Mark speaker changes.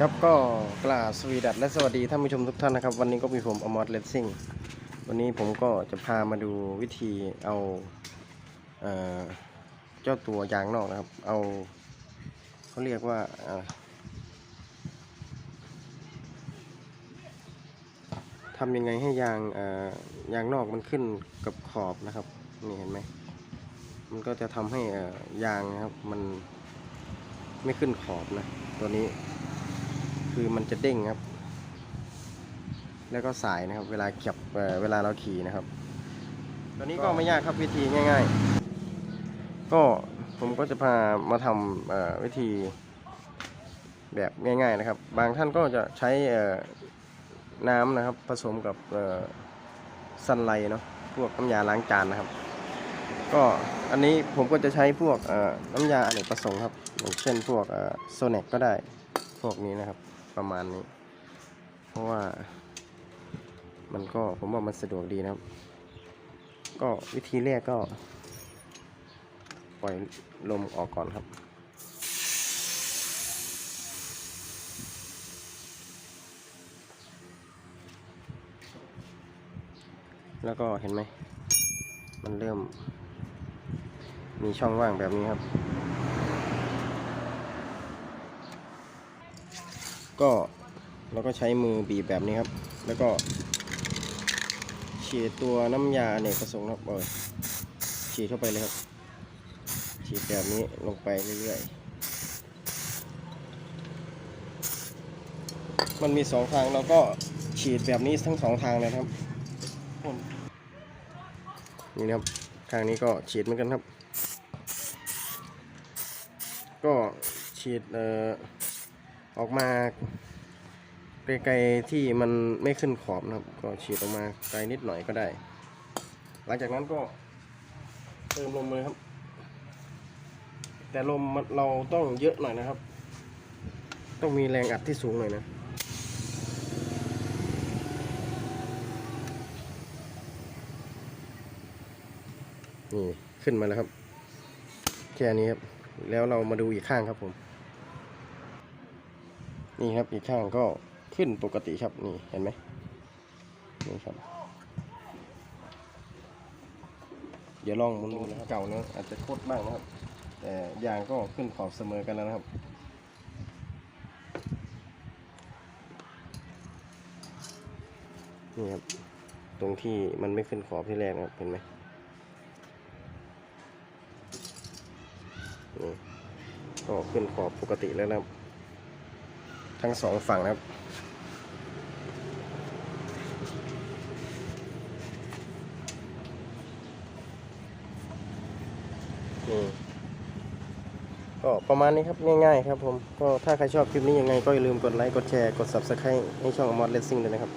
Speaker 1: ครับก็กล่าวสวีดัสและสวัสดีท่านผู้ชมทุกท่านนะครับ วันนี้ก็มีผมอมอสเลสซิ่งวันนี้ผมก็จะพามาดูวิธีเอาเอ่อเจ้าตัวยางนอกนะครับ เอาเขาเรียกว่าทำยังไงให้ยางยางนอกมันขึ้นกับขอบนะครับนี่เห็นไหมมันก็จะทำให้ยางนะครับมันไม่ขึ้นขอบนะตัวนี้ คือมันจะเด้งครับ แล้วก็สายนะครับ เวลาขับเอ่อเวลาเราขี่นะครับตอนนี้ก็ไม่ยากครับวิธีง่าย ๆ ก็ผมก็จะพามาทำวิธีแบบง่าย ๆนะครับ บางท่านก็จะใช้น้ำนะครับ ผสมกับเอ่อซันไลเนาะพวกน้ำยาล้างจานนะครับ ก็อันนี้ผมก็จะใช้พวกน้ำยาอเนกประสงค์ครับอย่างเช่นพวกโซเนกก็ได้พวกนี้นะครับ ประมาณนี้ เพราะว่า มันก็ผมว่ามันสะดวกดีนะครับ ก็วิธีแรกก็ ปล่อยลมออกก่อนครับแล้วก็เห็นไหม มันเริ่มมีช่องว่างแบบนี้ครับ ก็เราก็ใช้มือบีบแบบนี้ครับ แล้วก็ฉีดตัวน้ำยาเนกประสงค์ครับเออฉีดเข้าไปเลยครับ ฉีดแบบนี้ลงไปเรื่อยๆ มันมีสองทางเราก็ฉีดแบบนี้ทั้งสองทางเลยครับ นี่นะครับทางนี้ก็ฉีดเหมือนกันครับ ก็ฉีดเอ่อ ออกมาไกลๆที่มันไม่ขึ้นขอบนะครับ ก็ฉีดออกมาไกลนิดหน่อยก็ได้ หลังจากนั้นก็เติมลมเลยครับ แต่ลมมันเราต้องเยอะหน่อยนะครับ ต้องมีแรงอัดที่สูงหน่อยนะนี่ขึ้นมาแล้วครับ แค่นี้ครับ แล้วเรามาดูอีกข้างครับผม นี่ครับอีกข้างก็ขึ้นปกติครับนี่เห็นไหมนี่ครับ เดี๋ยวลองหมุนดูนะครับเก่าเนอะอาจจะโคตรบ้างนะครับ แต่ยางก็ขึ้นขอบเสมอกันแล้วนะครับนี่ครับตรงที่มันไม่ขึ้นขอบที่แรกนะครับเห็นไหมนี่ก็ขึ้นขอบปกติแล้วนะครับ ทั้งสองฝั่งนะครับนี่ก็ประมาณนี้ครับ ง่ายๆครับผม ก็ถ้าใครชอบคลิปนี้ยังไงก็อย่าลืมกดไลค์ กดแชร์ กด Subscribe ให้ช่องมอดเลสซิ่งด้วยนะครับ